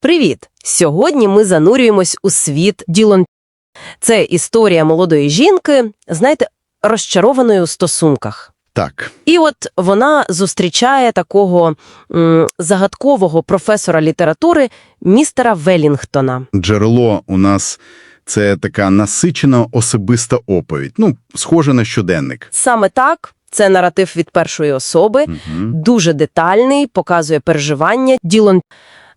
Привіт! Сьогодні ми занурюємось у світ Ділон. Це історія молодої жінки, знаєте, розчарованої у стосунках. Так, І от вона зустрічає такого м, загадкового професора літератури містера Велінгтона. джерело у нас це така насичена особиста оповідь. Ну, схоже на щоденник. Саме так, це наратив від першої особи, Угу. дуже детальний, показує переживання. Ділон.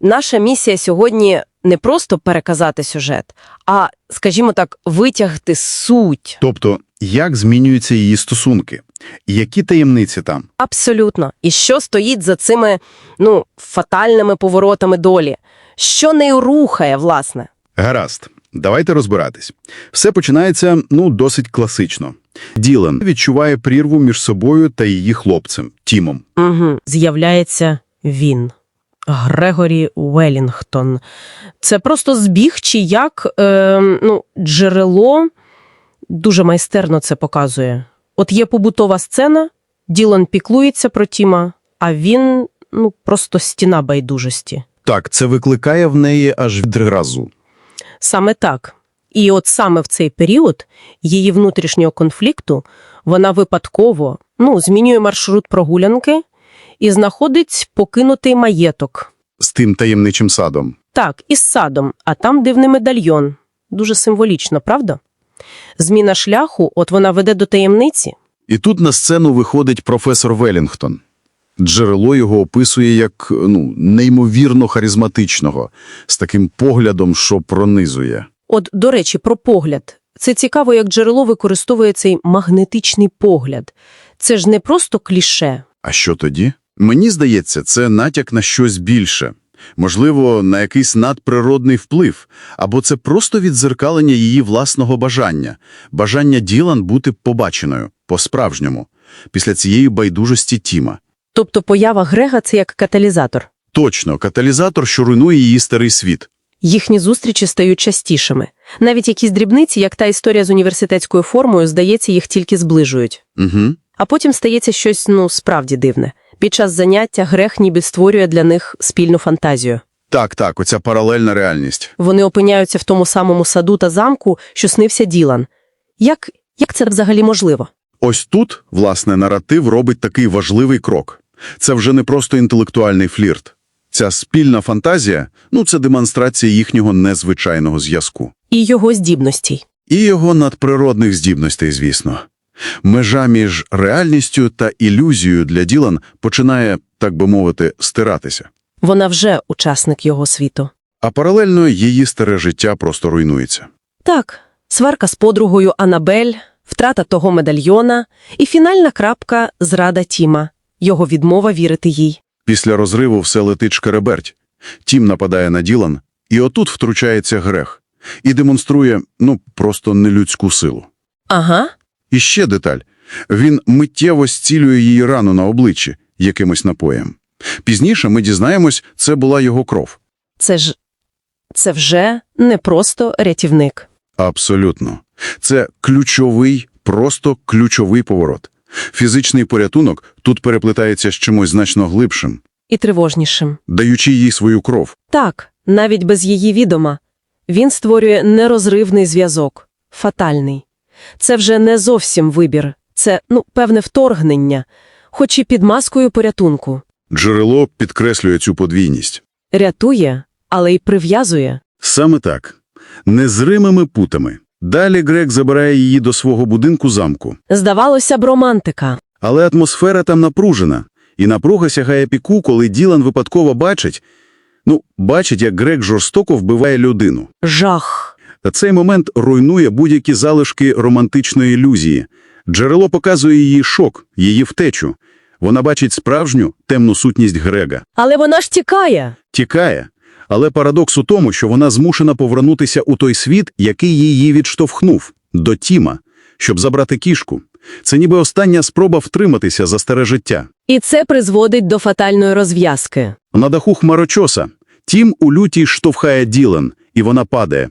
Наша місія сьогодні не просто переказати сюжет, а, скажімо так, витягти суть. Тобто, як змінюються її стосунки? Які таємниці там? Абсолютно. І що стоїть за цими, ну, фатальними поворотами долі? Що нею рухає, власне? Гаразд, давайте розбиратись. Все починається, ну, досить класично. Ділан відчуває прірву між собою та її хлопцем, Тімом. Угу. З'являється він. Грегорі Велінгтон. Це просто збіг, чи як е, ну, джерело дуже майстерно це показує. От є побутова сцена, Ділан піклується про Тіма, а він ну, просто стіна байдужості. Так, це викликає в неї аж відразу. Саме так. І от саме в цей період її внутрішнього конфлікту вона випадково ну, змінює маршрут прогулянки і знаходить покинутий маєток. З тим таємничим садом. Так, із садом, а там дивний медальйон. Дуже символічно, правда? Зміна шляху, от вона веде до таємниці. І тут на сцену виходить професор Велінгтон. Джерело його описує як ну, неймовірно харизматичного, з таким поглядом, що пронизує. От, до речі, про погляд. Це цікаво, як джерело використовує цей магнетичний погляд. Це ж не просто кліше. А що тоді? Мені здається, це натяк на щось більше. Можливо, на якийсь надприродний вплив, або це просто відзеркалення її власного бажання, бажання Ділан бути побаченою, по-справжньому, після цієї байдужості Тіма. Тобто поява Грега – це як каталізатор. Точно, каталізатор, що руйнує її старий світ. Їхні зустрічі стають частішими. Навіть якісь дрібниці, як та історія з університетською формою, здається, їх тільки зближують. Угу. А потім стається щось, ну, справді дивне. Під час заняття Грех ніби створює для них спільну фантазію. Так, так, оця паралельна реальність. Вони опиняються в тому самому саду та замку, що снився Ділан. Як, як це взагалі можливо? Ось тут, власне, наратив робить такий важливий крок. Це вже не просто інтелектуальний флірт. Ця спільна фантазія – ну, це демонстрація їхнього незвичайного зв'язку. І його здібностей. І його надприродних здібностей, звісно. Межа між реальністю та ілюзією для Ділан починає, так би мовити, стиратися. Вона вже учасник його світу. А паралельно її старе життя просто руйнується. Так, сварка з подругою Анабель, втрата того медальйона і фінальна крапка – зрада Тіма, його відмова вірити їй. Після розриву все летить шкереберть. Тім нападає на Ділан, і отут втручається грех. І демонструє, ну, просто нелюдську силу. Ага, І ще деталь. Він миттєво зцілює її рану на обличчі якимось напоєм. Пізніше ми дізнаємось, це була його кров. це ж... це вже не просто рятівник. Абсолютно. Це ключовий, просто ключовий поворот. Фізичний порятунок тут переплетається з чимось значно глибшим, І тривожнішим. даючи їй свою кров. Так, навіть без її відома. Він створює нерозривний зв'язок. Фатальний. Це вже не зовсім вибір. Це, ну, певне вторгнення. Хоч і під маскою порятунку. Джерело підкреслює цю подвійність. Рятує, але й прив'язує. Саме так. Незримими путами. Далі Грек забирає її до свого будинку замку. Здавалося б, романтика. Але атмосфера там напружена. І напруга сягає піку, коли Ділан випадково бачить, ну, бачить, як Грек жорстоко вбиває людину. Жах. Та цей момент руйнує будь-які залишки романтичної ілюзії. Джерело показує її шок, її втечу. Вона бачить справжню темну сутність Грега. Але вона ж тікає. Тікає. Але парадокс у тому, що вона змушена повернутися у той світ, який її відштовхнув, до Тіма, щоб забрати кішку. Це ніби остання спроба втриматися за старе життя. І це призводить до фатальної розв'язки. На даху хмарочоса. Тім у лютій штовхає Ділан, і вона падає.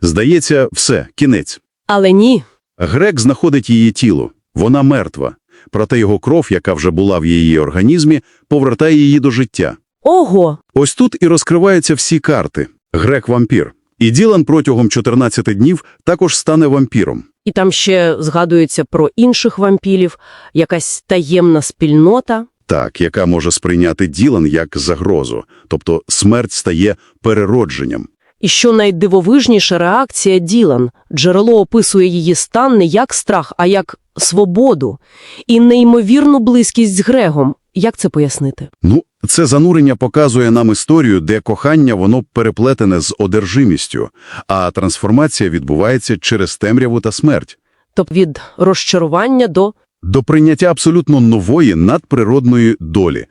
Здається, все, кінець. Але ні. Грек знаходить її тіло. Вона мертва. Проте його кров, яка вже була в її організмі, повертає її до життя. Ого! Ось тут і розкриваються всі карти. Грек-вампір. І Ділан протягом 14 днів також стане вампіром. І там ще згадується про інших вампірів, якась таємна спільнота. Так, яка може сприйняти Ділан як загрозу. Тобто смерть стає переродженням. І що найдивовижніша реакція Ділан. Джерело описує її стан не як страх, а як свободу. І неймовірну близькість з Грегом. Як це пояснити? Ну, це занурення показує нам історію, де кохання воно переплетене з одержимістю, а трансформація відбувається через темряву та смерть. Тобто від розчарування до До прийняття абсолютно нової надприродної долі.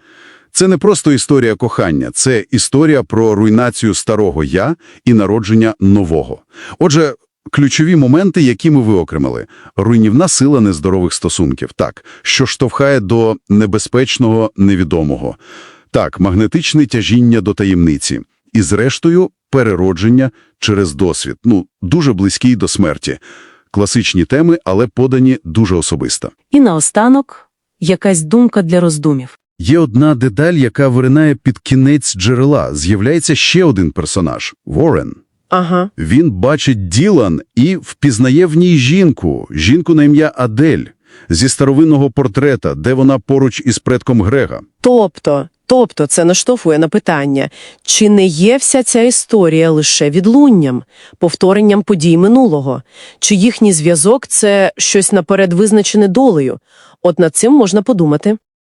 Це не просто історія кохання, це історія про руйнацію старого «я» і народження нового. Отже, ключові моменти, які ми виокремили. Руйнівна сила нездорових стосунків, так, що штовхає до небезпечного невідомого. Так, магнетичне тяжіння до таємниці. І зрештою, переродження через досвід. Ну, дуже близький до смерті. Класичні теми, але подані дуже особисто. І наостанок якась думка для роздумів. Є одна деталь, яка виринає під кінець джерела. З'являється ще один персонаж – Ворен. Ага. Він бачить Ділан і впізнає в ній жінку, жінку на ім'я Адель, зі старовинного портрета, де вона поруч із предком Грега. Тобто, тобто це наштовхує на питання, чи не є вся ця історія лише відлунням, повторенням подій минулого, чи їхній зв'язок – це щось наперед визначене долею? От над цим можна подумати.